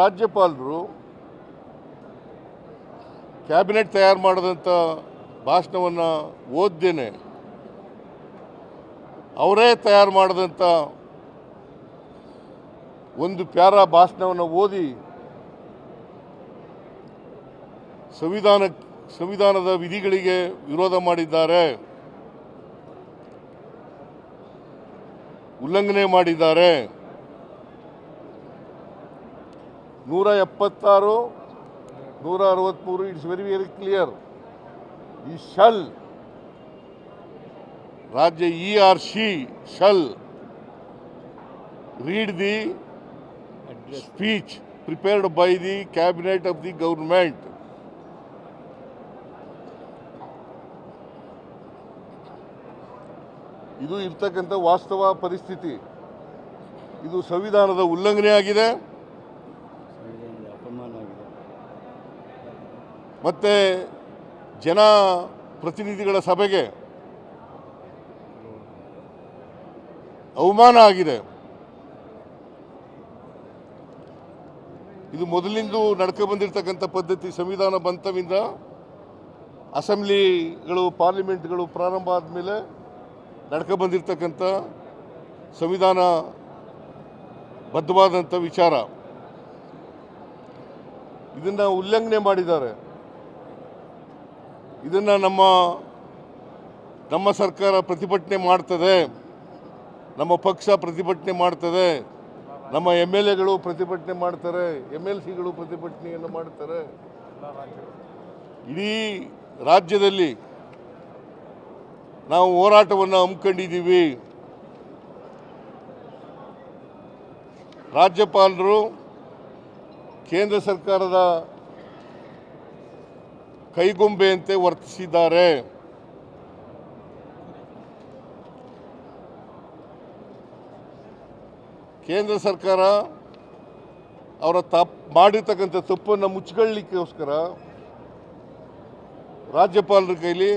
ರಾಜ್ಯಪಾಲರು ಕ್ಯಾಬಿನೆಟ್ ತಯಾರು ಮಾಡಿದಂಥ ಭಾಷಣವನ್ನು ಓದ್ದೇನೆ. ಅವರೇ ತಯಾರು ಮಾಡಿದಂಥ ಒಂದು ಪ್ಯಾರ ಭಾಷಣವನ್ನು ಓದಿ ಸಂವಿಧಾನ, ಸಂವಿಧಾನದ ವಿಧಿಗಳಿಗೆ ವಿರೋಧ ಮಾಡಿದ್ದಾರೆ. ಉಲ್ಲಂಘನೆ ಮಾಡಿದ್ದಾರೆ. ನೂರ ಎಪ್ಪತ್ತಾರು ನೂರ ಅರವತ್ತ್ಮೂರು ಇಟ್ಸ್ ವೆರಿ ವೆರಿ ಕ್ಲಿಯರ್ ಈ ಶಲ್ ರಾಜ್ಯ he or she shall read the speech prepared by the cabinet of the government ಇದು ಇರ್ತಕ್ಕಂಥ ವಾಸ್ತವ ಪರಿಸ್ಥಿತಿ. ಇದು ಸಂವಿಧಾನದ ಉಲ್ಲಂಘನೆ ಆಗಿದೆ ಸಂವಿಧಾನದ ಅಪಮಾನ ಆಗಿದೆ ಮತ್ತೆ ಜನ ಪ್ರತಿನಿಧಿಗಳ ಸಭೆಗೆ ಅವಮಾನ ಆಗಿದೆ. ಇದು ಮೊದಲಿಂದು ನಡ್ಕೊ ಬಂದಿರತಕ್ಕಂಥ ಪದ್ಧತಿ ಸಂವಿಧಾನ ಬಂತವಿಂದ ಅಸೆಂಬ್ಲಿಗಳು, ಪಾರ್ಲಿಮೆಂಟ್ಗಳು ಪ್ರಾರಂಭ ಆದಮೇಲೆ ನಡ್ಕೊ ಬಂದಿರತಕ್ಕಂಥ ಸಂವಿಧಾನ ಬದ್ಧವಾದಂಥ ವಿಚಾರ. ಇದನ್ನು ಉಲ್ಲಂಘನೆ ಮಾಡಿದ್ದಾರೆ. ಇದನ್ನು ನಮ್ಮ ನಮ್ಮ ಸರ್ಕಾರ ಪ್ರತಿಭಟನೆ ಮಾಡ್ತದೆ. ನಮ್ಮ ಪಕ್ಷ ಪ್ರತಿಭಟನೆ ಮಾಡ್ತದೆ. ನಮ್ಮ ಎಂ ಎಲ್ ಎಗಳು ಪ್ರತಿಭಟನೆ ಮಾಡ್ತಾರೆ. ಎಂ ಎಲ್ ಸಿಗಳು ಪ್ರತಿಭಟನೆಯನ್ನು ಮಾಡ್ತಾರೆ. ಇಡೀ ರಾಜ್ಯದಲ್ಲಿ ನಾವು ಹೋರಾಟವನ್ನು ಹಮ್ಮಿಕೊಂಡಿದ್ದೀವಿ. ರಾಜ್ಯಪಾಲರು, ಕೇಂದ್ರ ಸರ್ಕಾರದ ಕೈಗೊಂಬೆಯಂತೆ ವರ್ತಿಸಿದ್ದಾರೆ. ಕೇಂದ್ರ ಸರ್ಕಾರ ಅವರ ತಪ್ಪು ಮಾಡಿರ್ತಕ್ಕಂಥ ತಪ್ಪನ್ನು ಮುಚ್ಕೊಳ್ಳಿಕ್ಕೋಸ್ಕರ ರಾಜ್ಯಪಾಲರ ಕೈಲಿ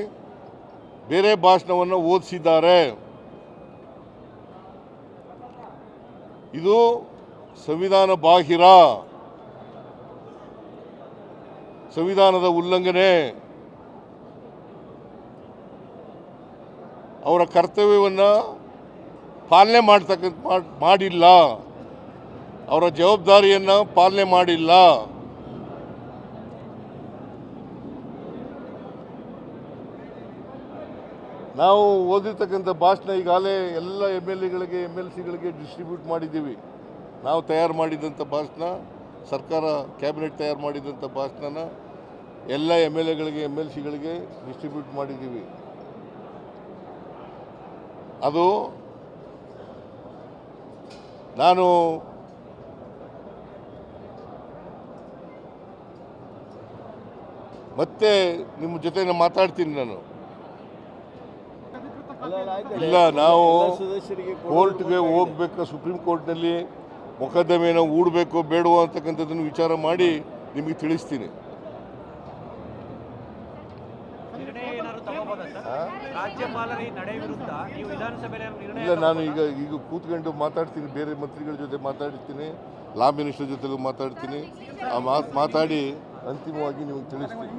ಬೇರೆ ಭಾಷಣವನ್ನು ಓದಿಸಿದ್ದಾರೆ. ಇದು ಸಂವಿಧಾನ ಬಾಹಿರ. ಸಂವಿಧಾನದ ಉಲ್ಲಂಘನೆ. ಅವರ ಕರ್ತವ್ಯವನ್ನು ಪಾಲನೆ ಮಾಡ್ತಕ್ಕಂಥ ಮಾಡ್- ಮಾಡಿಲ್ಲ. ಅವರ ಜವಾಬ್ದಾರಿಯನ್ನು ಪಾಲನೆ ಮಾಡಿಲ್ಲ. ನಾವು ಓದಿರ್ತಕ್ಕಂಥ ಭಾಷಣ ಈಗಾಗಲೇ ಎಲ್ಲ ಎಂ ಎಲ್ ಎಗಳಿಗೆ, ಎಂ ಎಲ್ ಸಿಗಳಿಗೆ ಡಿಸ್ಟ್ರಿಬ್ಯೂಟ್ ಮಾಡಿದ್ದೀವಿ. ನಾವು ತಯಾರು ಮಾಡಿದಂಥ ಭಾಷಣ, ಸರ್ಕಾರ ಕ್ಯಾಬಿನೆಟ್ ತಯಾರು ಮಾಡಿದಂಥ ಭಾಷಣನ ಎಲ್ಲ ಎಂ ಎಲ್ ಎಗಳಿಗೆ ಎಂ ಎಲ್ ಸಿಗಳಿಗೆ ಡಿಸ್ಟ್ರಿಬ್ಯೂಟ್ ಮಾಡಿದ್ದೀವಿ ಅದು ನಾನು ಮತ್ತೆ ನಿಮ್ಮ ಜೊತೆ ಮಾತಾಡ್ತೀನಿ ನಾನು. ಇಲ್ಲ, ನಾವು ಕೋರ್ಟ್ಗೆ. ಹೋಗ್ಬೇಕು ಸುಪ್ರೀಂ ಕೋರ್ಟ್ನಲ್ಲಿ ಮೊಕದ್ದಮೆನ ಹೂಡಬೇಕು ಬೇಡವೋ ಅಂತಕ್ಕಂಥದ್ದನ್ನು ವಿಚಾರ ಮಾಡಿ ನಿಮಗೆ ತಿಳಿಸ್ತೀನಿ ಇಲ್ಲ ನಾನು ಈಗ ಈಗ ಕೂತ್ಕೊಂಡು ಮಾತಾಡ್ತೀನಿ ಬೇರೆ ಮಂತ್ರಿಗಳ ಜೊತೆ ಮಾತಾಡ್ತೀನಿ ಲಾ ಮಿನಿಸ್ಟರ್ ಜೊತೆಲೂ ಮಾತಾಡ್ತೀನಿ. ಆ ಮಾತು ಮಾತಾಡಿ ಅಂತಿಮವಾಗಿ ನಿಮಗೆ ತಿಳಿಸ್ತೀನಿ.